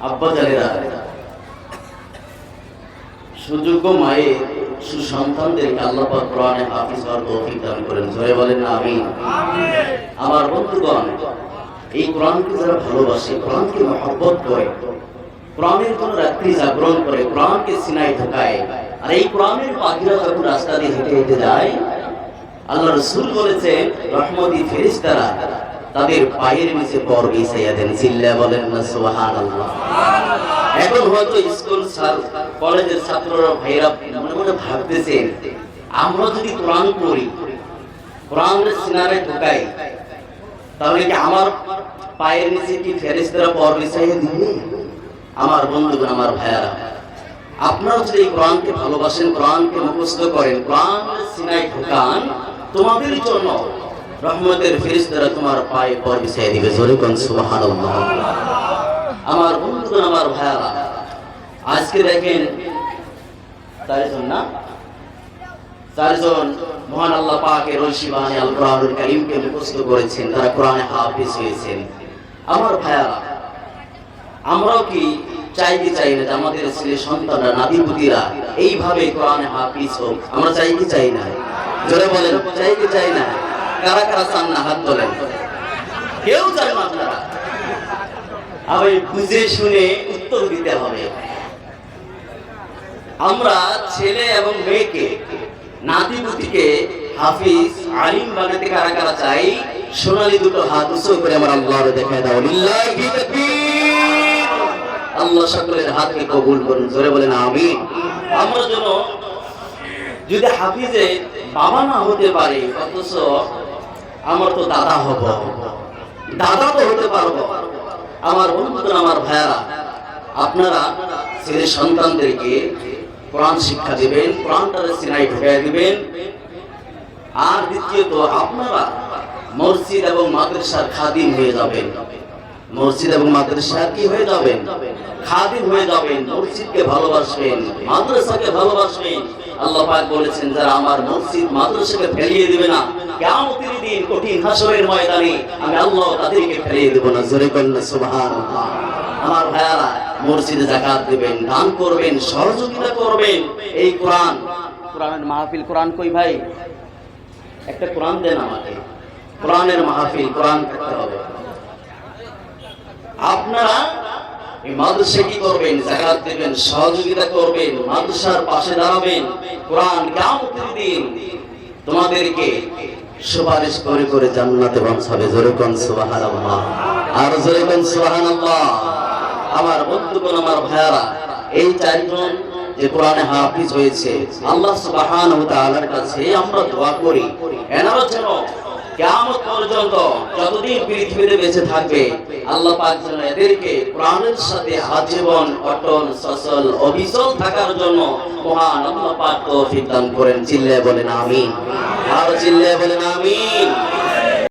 আব্বা জানেরা সুযোগ্য মায়ের সুসন্তানদেরকে আল্লাহ পাক কোরআনে হাফিজ হওয়ার তৌফিক দান করেন। জয় বলেন না আমি আমার বন্ধুগণ এই কোরআনকে যারা ভালোবাসে কোরআনকে মহব্বত করে কোরআনের কোন রাত্রি জাগরণ করে কোরআনকে সিনাই ঢোকায় আর এই কোরআনের পাখিরা যখন রাস্তা দিয়ে হেঁটে হেঁটে যায় আল্লাহ রসুল বলেছেন রহমতি ফেরিস্তারা তাদের পায়ের নিচে পর বিছাইয়া দেন চিল্লা বলেন না সুবহান এখন হয়তো স্কুল স্যার, কলেজের ছাত্ররা ভাইরা মনে মনে ভাবতেছেন আমরা যদি কোরআন পড়ি, কোরআনের সিনারে ঢুকাই, তাহলে কি আমার পায়ের নিচে কি দিবে আমার বন্ধুগণ, আমার ভাইয়ারা, আপনারা যদি এই কোরআনকে ভালোবাসেন, কোরআনকে মুখস্থ করেন কোরআন সিনাই ঢুকান, তোমাদের জন্য রহমতের ফেরেশতারা তোমার পায়ে পর বিছাইয়া দিবে। জোরে কোন সুবহানাল্লাহ। আমার বন্ধুগণ, আমার ভাইয়ারা, আজকে দেখেন চারজন না? চারজন মহান আল্লাহ পাকের রশিবানে আল কোরআনুল কারীমকে মুখস্থ করেছেন, তারা কোরআনে হাফেজ হয়েছেন। আমার ভাইয়ারা, আমরাও কি চাই কি চাই না আমাদের ছেলে সন্তানরা, নাতিপুতিরা এইভাবে কোরআনে হাফিজ হোক? আমরা চাই কি চাই না? জোরে বলেন, চাই কি চাই না? কারা কারা চান না হাত তোলেন? কেউ চায় না। আপনারা আবার বুঝে শুনে উত্তর দিতে হবে। আমরা ছেলে এবং মেয়েকে, নাতিপুতিকে, হাফিজ, আলিম বানাতে কারা কারা চাই, সোনালি দুটো হাত উঁচু করে আমার আল্লাহর দেখায় দাও। লিল্লাহি তাকবীর। আল্লাহ সকলের হাতকে কবুল করুন, জোরে বলেন আমিন। আমরা যেন যদি হাফিজে বাবা না হতে পারে, অথচ আমার তো দাদা হব। দাদা তো হতে পারব। আমার বন্ধুরা, আমার ভাইয়ারা, আপনারা ছেলে সন্তানদেরকে কোরআন শিক্ষা দিবেন, কোরআনটারে সিনাই ঢুকাই দিবেন। আর দ্বিতীয়ত, আপনারা মসজিদ এবং মাদ্রাসার খাদিম হয়ে যাবেন। মসজিদ এবং মাদ্রাসা কি হয়ে যাবেন? খাদিম হয়ে যাবেন। মসজিদকে ভালোবাসবেন, মাদ্রাসাকে ভালোবাসবেন। আল্লাহ পাক বলেছেন, যারা আমার মসজিদ মাদ্রাসাকে ফেলিয়ে দিবে না, কিয়ামতের দিন কঠিন হাসরের ময়দানে আমি আল্লাহ তাদেরকে ফেলিয়ে দেব না। জোরে করেন সুবহানাল্লাহ। আমার ভাইয়ারা, মসজিদে জাকাত দিবেন, দান করবেন, সহযোগিতা করবেন। এই কোরআন, কোরআনের মাহফিল, কোরআন কই ভাই? একটা কোরআন দেন আমাকে। কোরআনের মাহফিল, কোরআন থাকতে হবে। আপনারা মাদ্রাসা কি করবেন? জাকাত দেবেন, সহযোগিতা করবেন, মাদ্রাসার পাশে দাঁড়াবেন। কোরআন দিন তোমাদেরকে সুপারিশ করে করে জান্নাতে আর জোরে কোন আমার বন্ধুগণ, আমার ভাইয়ারা, এই চারজন যে কোরআনে হাফিজ হয়েছে, আল্লাহ সুবহানাহু ওয়া তাআলার কাছে আমরা দোয়া করি। এনারা যেন কিয়ামত পর্যন্ত যতদিন পৃথিবীতে বেঁচে থাকবে, আল্লাহ পাক যেন এদেরকে কোরআনের সাথে আজীবন অটল সচল, অবিচল থাকার জন্য মহান আল্লাহ পাক তৌফিক দান করেন। চিল্লে বলেন আমিন। আর চিল্লে বলেন আমিন।